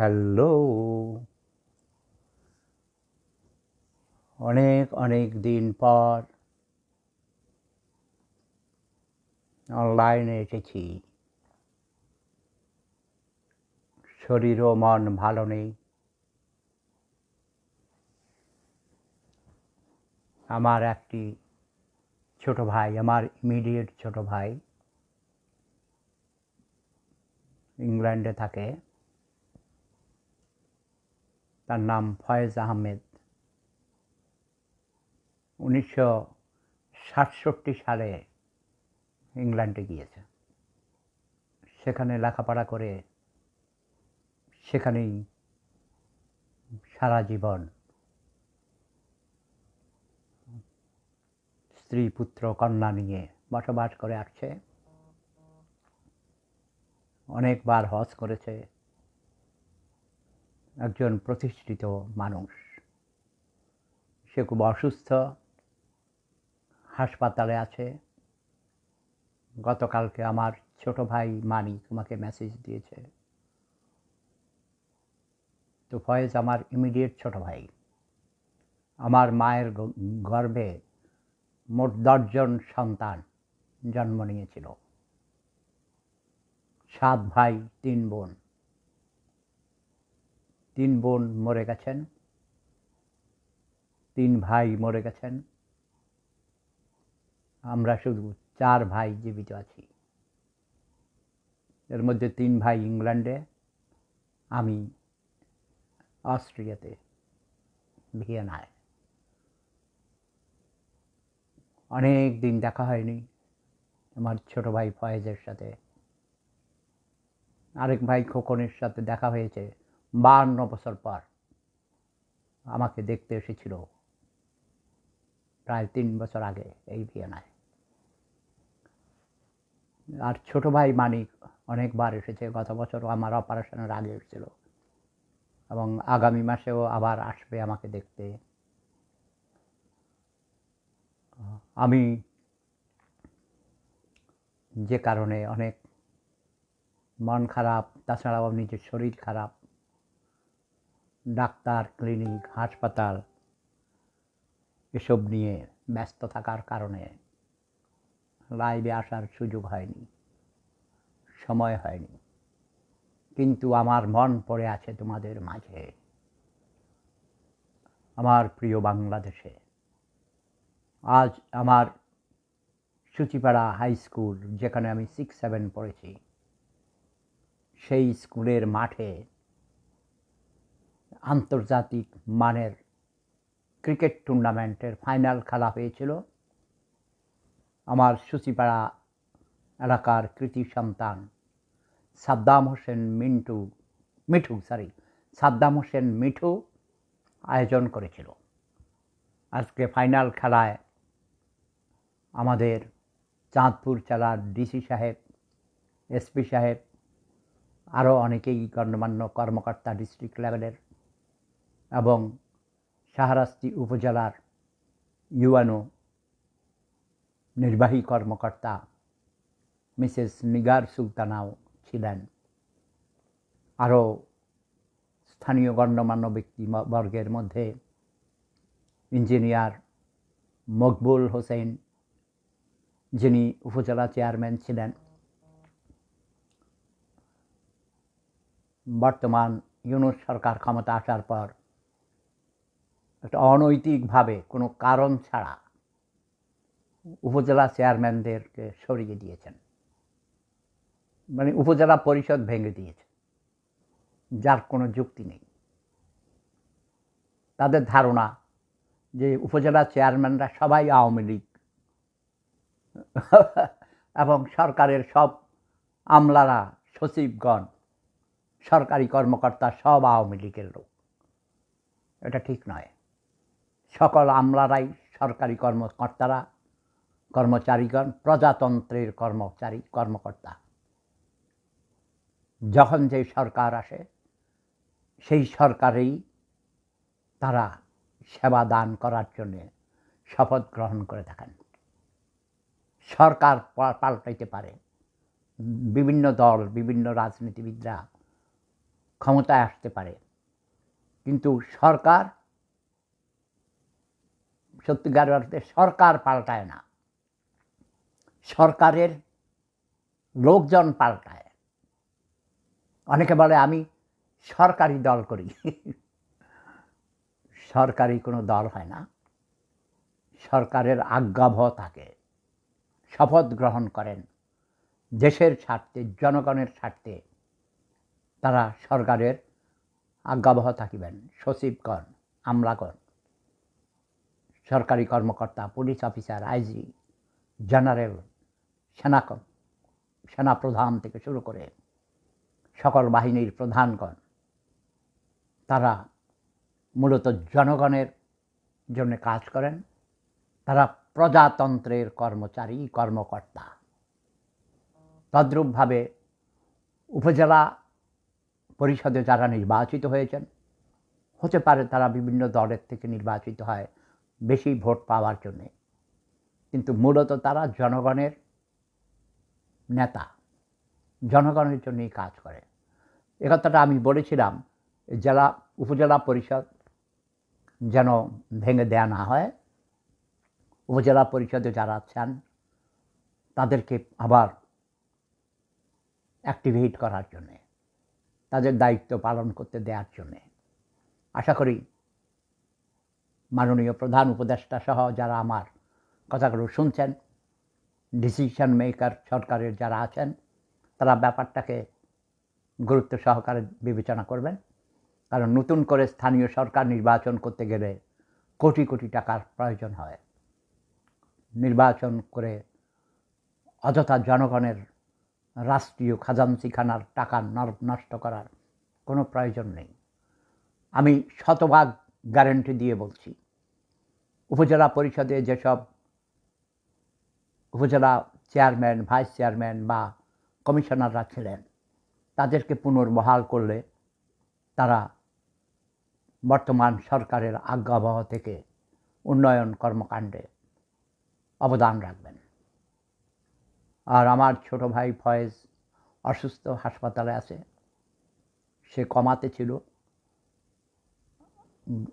Hello. অনেক অনেক দিন পর অনলাইনে এসেছি। শরীর ও মন ভালো নেই। আমার একটি ছোট ভাই, আমার ইমিডিয়েট ছোট ভাই ইংল্যান্ডে থাকে। তার নাম ফয়েজ আহমেদ। উনিশশো সাতষট্টি সালে ইংল্যান্ডে গিয়েছে। সেখানে লেখাপড়া করে সেখানেই সারা জীবন স্ত্রী, পুত্র, কন্যা নিয়ে বসবাস করে আসছে। অনেকবার হজ করেছে। একজন প্রতিষ্ঠিত মানুষ। সে খুব অসুস্থ, হাসপাতালে আছে। গতকালকে আমার ছোট ভাই মানি তোমাকে মেসেজ দিয়েছে। তো ফয়েজ আমার ইমিডিয়েট ছোট ভাই। আমার মায়ের গর্ভে মোট দশজন সন্তান জন্ম নিয়েছিল। সাত ভাই, তিন বোন। তিন বোন মরে গেছেন, তিন ভাই মরে গেছেন। আমরা শুধু চার ভাই জীবিত আছি। এর মধ্যে তিন ভাই ইংল্যান্ডে, আমি অস্ট্রিয়াতে, ভিয়েনায়। অনেক দিন দেখা হয়নি আমার ছোট ভাই ফয়েজের সাথে। আরেক ভাই খোকনের সাথে দেখা হয়েছে। বাহান্ন বছর পর আমাকে দেখতে এসেছিল। প্রায় তিন বছর আগে এই ভিয়েনায় আর ছোট ভাই মানিক অনেকবার এসেছে, গত বছরও আমার অপারেশনের আগে এসেছিল। এবং আগামী মাসেও আবার আসবে আমাকে দেখতে। আমি যে কারণে অনেক মন খারাপ, তাছাড়াও নিজের শরীর খারাপ ডাক্তার, ক্লিনিক, হাসপাতাল, এসব নিয়ে ব্যস্ত থাকার কারণে লাইভে আসার সুযোগ হয়নি, সময় হয়নি। কিন্তু আমার মন পড়ে আছে তোমাদের মাঝে। আমার প্রিয় বাংলাদেশে, আজ আমার সূচিপাড়া হাই স্কুল, যেখানে আমি সিক্স সেভেন পড়েছি, সেই স্কুলের মাঠে আন্তর্জাতিক মানের ক্রিকেট টুর্নামেন্টের ফাইনাল খেলা হয়েছিল। আমার সুচিপাড়া এলাকার কৃতি সন্তান সাদ্দাম হোসেন মিন্টু, মিঠু সরি সাদ্দাম হোসেন মিঠু আয়োজন করেছিল। আজকে ফাইনাল খেলায় আমাদের চাঁদপুর জেলার ডিসি সাহেব, এসপি সাহেব, আরও অনেকেই গণ্যমান্য কর্মকর্তা ডিস্ট্রিক্ট লেভেলের এবং শাহরাস্তি উপজেলার ইউএনও নির্বাহী কর্মকর্তা মিসেস নিগার সুলতানাও ছিলেন। আরও স্থানীয় গণ্যমান্য ব্যক্তি বর্গের মধ্যে ইঞ্জিনিয়ার মকবুল হোসেন, যিনি উপজেলা চেয়ারম্যান ছিলেন। বর্তমান ইউনুস সরকার ক্ষমতা আসার পর একটা অনৈতিকভাবে কোনো কারণ ছাড়া উপজেলা চেয়ারম্যানদেরকে সরিয়ে দিয়েছেন। মানে উপজেলা পরিষদ ভেঙে দিয়েছে। যার কোনো যুক্তি নেই। তাদের ধারণা যে উপজেলা চেয়ারম্যানরা সবাই আওয়ামী লীগ এবং সরকারের সব আমলারা, সচিবগণ, সরকারি কর্মকর্তা সব আওয়ামী লীগের লোক। এটা ঠিক নয়। সকল আমলারাই সরকারি কর্মকর্তারা, কর্মচারীগণ, প্রজাতন্ত্রের কর্মচারী, কর্মকর্তা। যখন যে সরকার আসে, সেই সরকারেই তারা সেবা দান করার জন্যে শপথ গ্রহণ করে থাকেন। সরকার পাল্টাইতে পারে। বিভিন্ন দল, বিভিন্ন রাজনীতিবিদরা ক্ষমতায় আসতে পারে। কিন্তু সরকার সত্যিকার অর্থে সরকার পাল্টায় না। সরকারের লোকজন পাল্টায়। অনেকে বলে, আমি সরকারি দল করি। সরকারি কোনো দল হয় না। সরকারের আজ্ঞাবহ থাকে। শপথ গ্রহণ করেন। দেশের স্বার্থে, জনগণের স্বার্থে তারা সরকারের আজ্ঞাবহ থাকিবেন। সচিবগণ আমলাগণ সরকারি কর্মকর্তা পুলিশ অফিসার আইজি জেনারেল সেনা সেনা প্রধান থেকে শুরু করে সকল বাহিনীর প্রধানগণ, তারা মূলত জনগণের জন্য কাজ করেন। তারা প্রজাতন্ত্রের কর্মচারী, কর্মকর্তা। তদ্রূপভাবে উপজেলা পরিষদে যারা নির্বাচিত হয়েছেন, হতে পারে তারা বিভিন্ন দলের থেকে নির্বাচিত হয়। বেশি ভোট পাওয়ার জন্যে। কিন্তু মূলত তারা জনগণের নেতা। জনগণের জন্যই কাজ করে। এ কথাটা আমি বলেছিলাম, জেলা, উপজেলা পরিষদ যেন ভেঙে দেয়া না হয়। উপজেলা পরিষদে যারা আছেন, তাদেরকে আবার অ্যাক্টিভেট করার জন্যে, তাদের দায়িত্ব পালন করতে দেওয়ার জন্যে। আশা করি মাননীয় প্রধান উপদেষ্টা সহ যারা আমার কথাগুলো শুনছেন ডিসিশন মেকার সরকারের যারা আছেন, তারা ব্যাপারটাকে গুরুত্ব সহকারে বিবেচনা করবেন। কারণ নতুন করে স্থানীয় সরকার নির্বাচন করতে গেলে কোটি কোটি টাকার প্রয়োজন হয়। নির্বাচন করে অযথা জনগণের রাষ্ট্রীয় খাজানচিখানার টাকা নষ্ট করার কোনো প্রয়োজন নেই। আমি শতভাগ গ্যারেন্টি দিয়ে বলছি উপজেলা পরিষদে যেসব উপজেলা চেয়ারম্যান, ভাইস চেয়ারম্যান বা কমিশনাররা ছিলেন, তাদেরকে পুনর্বহাল করলে তারা বর্তমান সরকারের আজ্ঞাবহ থেকে উন্নয়ন কর্মকাণ্ডে অবদান রাখবেন। আর আমার ছোট ভাই ফয়েজ অসুস্থ হাসপাতালে আছে, সে কমাতে ছিল।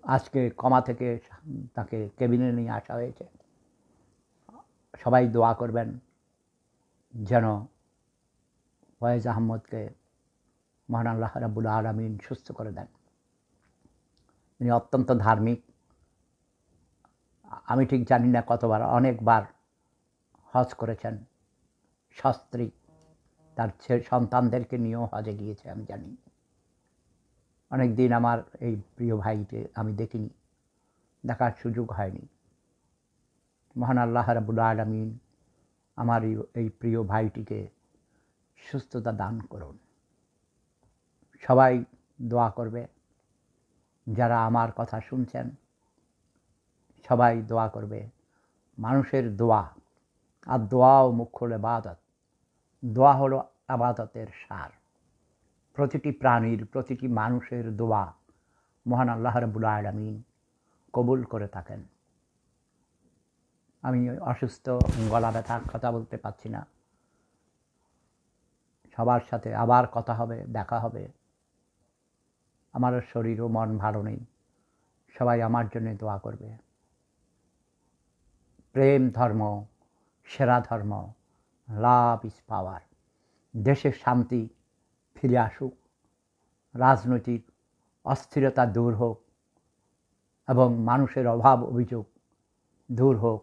আজকে কমা থেকে তাকে কেবিনে নিয়ে আসা হয়েছে। সবাই দোয়া করবেন যেন ফয়েজ আহমদকে মহান আল্লাহ রাবুল আলমিন সুস্থ করে দেন। তিনি অত্যন্ত ধার্মিক। আমি ঠিক জানি না কতবার, অনেকবার হজ করেছেন। শাস্ত্রী তার সন্তানদেরকে নিয়েও হজে গিয়েছে, আমি জানি। অনেক দিন আমার এই প্রিয় ভাইকে আমি দেখিনি, দেখার সুযোগ হয়নি। মহান আল্লাহ রাবুল আলমিন আমার এই প্রিয় ভাইটিকে সুস্থতা দান করুন। সবাই দোয়া করবে, যারা আমার কথা শুনছেন, সবাই দোয়া করবে। মানুষের দোয়া, আর দোয়াও মুখ্য হলো আবাদত দোয়া হলো আবাদতের সার। প্রতিটি প্রাণীর, প্রতিটি মানুষের দোয়া মহান আল্লাহ রবুল আলমিন কবুল করে থাকেন। আমি অসুস্থ, গলা ব্যথা, কথা বলতে পারছি না। সবার সাথে আবার কথা হবে, দেখা হবে। আমার শরীর ও মন ভালো নেই। সবাই আমার জন্য দোয়া করবে। প্রেম ধর্ম, সেরা ধর্ম লাভ ইজ পাওয়ার দেশের শান্তি ফিরে আসুক। রাজনৈতিক অস্থিরতা দূর হোক এবং মানুষের অভাব অভিযোগ দূর হোক।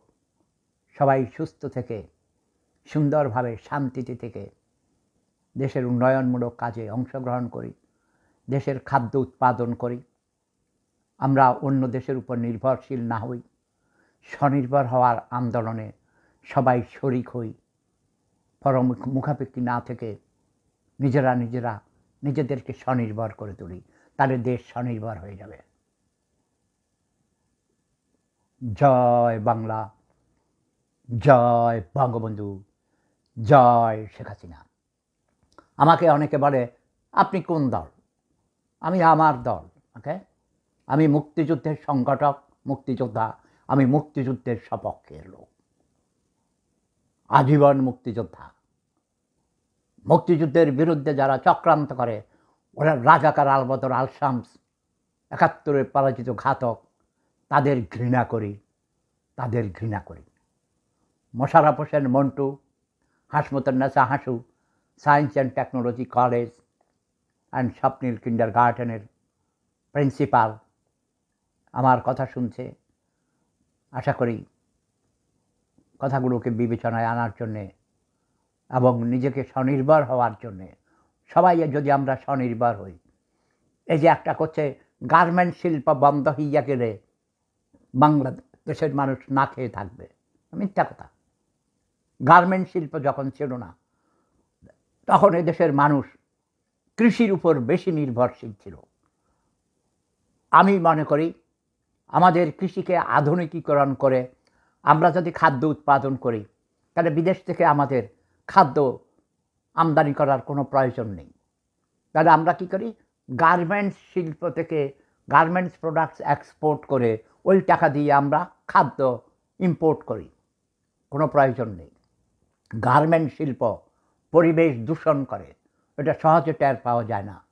সবাই সুস্থ থেকে, সুন্দরভাবে শান্তিতে থেকে দেশের উন্নয়নমূলক কাজে অংশগ্রহণ করি, দেশের খাদ্য উৎপাদন করি। আমরা অন্য দেশের উপর নির্ভরশীল না হই, স্বনির্ভর হওয়ার আন্দোলনে সবাই শরিক হই। পরম মুখাপেক্ষি না থেকে নিজেরা নিজেরা নিজেদেরকে স্বনির্ভর করে তুলি, তাহলে দেশ স্বনির্ভর হয়ে যাবে। জয় বাংলা, জয় বঙ্গবন্ধু, জয় শেখ হাসিনা। আমাকে অনেকে বলে, আপনি কোন দল? আমি আমার দল, ওকে? আমি মুক্তিযুদ্ধের সংগঠক, মুক্তিযোদ্ধা, আমি মুক্তিযুদ্ধের সপক্ষের লোক। আজীবন মুক্তিযোদ্ধা। মুক্তিযুদ্ধের বিরুদ্ধে যারা চক্রান্ত করে, ওরা রাজাকার আলবদর আল শামস একাত্তরে পরাজিত ঘাতক, তাদের ঘৃণা করি, তাদের ঘৃণা করি। Mosharraf Hossain Montu Hasmatunnesa Hasu, science and technology college, and Swapnil কিন্ডার গার্ডেনের প্রিন্সিপাল। আমার কথা শুনছে। আশা করি কথাগুলোকে বিবেচনায় আনার জন্যে এবং নিজেকে স্বনির্ভর হওয়ার জন্যে। সবাই যদি আমরা স্বনির্ভর হই, এই যে একটা করছে গার্মেন্ট শিল্প বন্ধ হইয়া গেলে বাংলাদেশের মানুষ না খেয়ে থাকবে। মিথ্যা কথা। গার্মেন্ট শিল্প যখন ছিল না, তখন এদেশের মানুষ কৃষির উপর বেশি নির্ভরশীল ছিল। আমি মনে করি আমাদের কৃষিকে আধুনিকীকরণ করে আমরা যদি খাদ্য উৎপাদন করি, তাহলে বিদেশ থেকে আমাদের খাদ্য আমদানি করার কোনো প্রয়োজন নেই। তাহলে আমরা কি করি? গার্মেন্টস শিল্প থেকে গার্মেন্টস প্রোডাক্টস এক্সপোর্ট করে ওই টাকা দিয়ে আমরা খাদ্য ইম্পোর্ট করি। কোনো প্রয়োজন নেই। গার্মেন্ট শিল্প পরিবেশ দূষণ করে। এটা সহজে টের পাওয়া যায় না।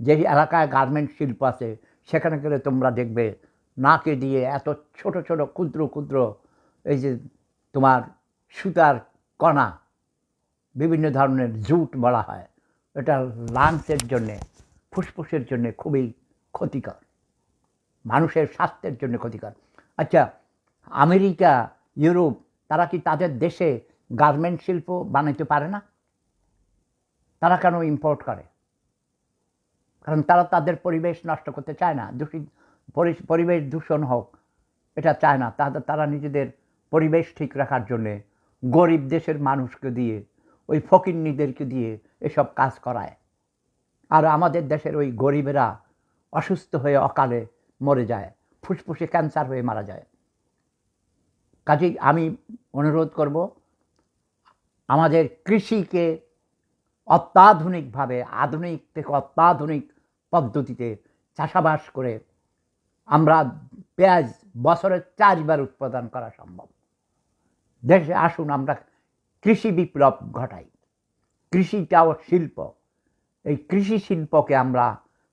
যেই এলাকায় গার্মেন্ট শিল্প আছে, সেখানে গেলে তোমরা দেখবে নাকে দিয়ে এত ছোট ছোট, ক্ষুদ্র ক্ষুদ্র এই যে তোমার সুতার কণা বিভিন্ন ধরনের জুট বলা হয়। এটা লাংসের জন্যে, ফুসফুসের জন্যে খুবই ক্ষতিকর। মানুষের স্বাস্থ্যের জন্য ক্ষতিকর। আচ্ছা আমেরিকা, ইউরোপ, তারা কি তাদের দেশে গার্মেন্ট শিল্প বানাইতে পারে না? তারা কেন ইম্পোর্ট করে? কারণ তারা তাদের পরিবেশ নষ্ট করতে চায় না। দূষিত পরি- পরিবেশ দূষণ হোক, এটা চায় না। তারা নিজেদের পরিবেশ ঠিক রাখার জন্যে গরিব দেশের মানুষকে দিয়ে ওই ফকিন্নিদেরকে দিয়ে এসব কাজ করায়। আর আমাদের দেশের ওই গরিবেরা অসুস্থ হয়ে অকালে মরে যায়, ফুসফুসে ক্যান্সার হয়ে মারা যায়। কাজেই আমি অনুরোধ করব, আমাদের কৃষিকে অত্যাধুনিকভাবে, আধুনিক থেকে অত্যাধুনিক পদ্ধতিতে চাষাবাস করে আমরা পেঁয়াজ বছরে চারবার উৎপাদন করা সম্ভব। দেশে আসুন, আমরা কৃষি বিপ্লব ঘটাই। কৃষিটাও শিল্প, এই কৃষি শিল্পকে আমরা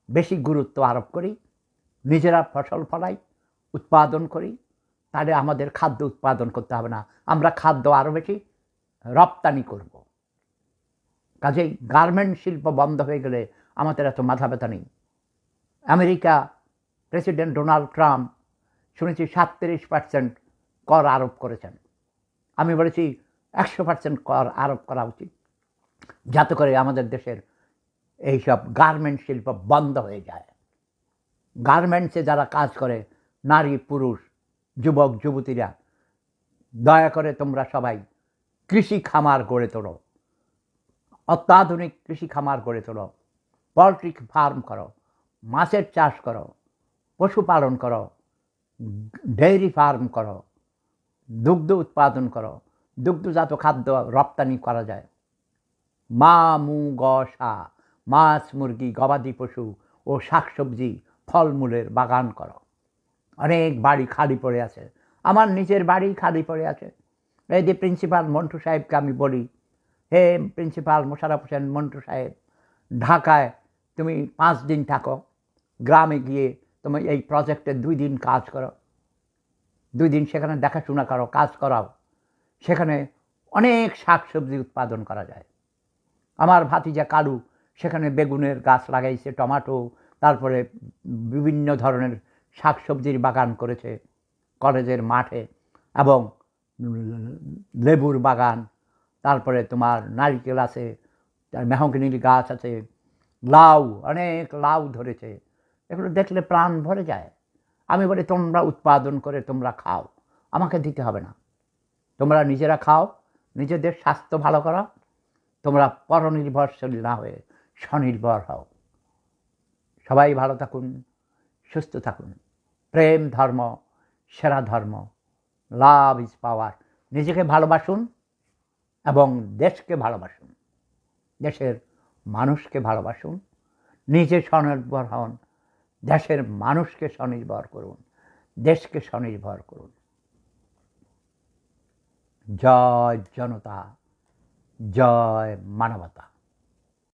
বেশি গুরুত্ব আরোপ করি, নিজেরা ফসল ফলাই, উৎপাদন করি, তাহলে আমাদের খাদ্য উৎপাদন করতে হবে না, আমরা খাদ্য আরও বেশি রপ্তানি করব। কাজেই গার্মেন্ট শিল্প বন্ধ হয়ে গেলে আমাদের এত মাথা ব্যথা নেই। আমেরিকা প্রেসিডেন্ট ডোনাল্ড ট্রাম্প, শুনেছি সাতত্রিশ পার্সেন্ট কর আরোপ করেছেন। আমি বলেছি একশো পার্সেন্ট কর, আরোপ করা উচিত। যাতে করে আমাদের দেশের এইসব গার্মেন্ট শিল্প বন্ধ হয়ে যায়। গার্মেন্টসে যারা কাজ করে, নারী, পুরুষ, যুবক, যুবতীরা, দয়া করে তোমরা সবাই কৃষি খামার গড়ে তোলো। অত্যাধুনিক কৃষি খামার গড়ে তোলো। পোলট্রি ফার্ম করো। মাছের চাষ করো। পশুপালন করো। ডেইরি ফার্ম করো। দুগ্ধ উৎপাদন করো। দুগ্ধজাত খাদ্য রপ্তানি করা যায়। মা মু গ সা, মাছ, মুরগি, গবাদি পশু ও শাকসবজি ফলমূলের বাগান করো। অনেক বাড়ি খালি পড়ে আছে। আমার নিজের বাড়ি খালি পড়ে আছে। এই যে প্রিন্সিপাল মন্টু সাহেবকে আমি বলি, হে প্রিন্সিপাল মোশারফ হোসেন মন্টু সাহেব, ঢাকায় তুমি পাঁচ দিন থাকো, গ্রামে গিয়ে তুমি এই প্রজেক্টে দুই দিন কাজ করো। দুই দিন সেখানে দেখাশোনা করো, কাজ করাও। সেখানে অনেক শাকসবজি উৎপাদন করা যায়। আমার ভাতিজা কালু সেখানে বেগুনের গাছ লাগাইছে, টমাটো, তারপরে বিভিন্ন ধরনের শাকসবজির বাগান করেছে কলেজের মাঠে এবং লেবুর বাগান, তারপরে তোমার নারিকেল আছে মেহগনির গাছ আছে, লাউ, অনেক লাউ ধরেছে। এগুলো দেখলে প্রাণ ভরে যায়। আমি বলি, তোমরা উৎপাদন করে তোমরা খাও। আমাকে দিতে হবে না। তোমরা নিজেরা খাও, নিজেদের স্বাস্থ্য ভালো করো, তোমরা পরনির্ভরশীল না হয়ে স্বনির্ভর হও। সবাই ভালো থাকুন, সুস্থ থাকুন। প্রেম ধর্ম, সেরা ধর্ম লাভ ইজ পাওয়ার নিজেকে ভালোবাসুন এবং দেশকে ভালোবাসুন। দেশের মানুষকে ভালোবাসুন। নিজে স্বনির্ভর হন। দেশের মানুষকে স্বনির্ভর করুন। দেশকে স্বনির্ভর করুন। জয় জনতা জয় মানবতা।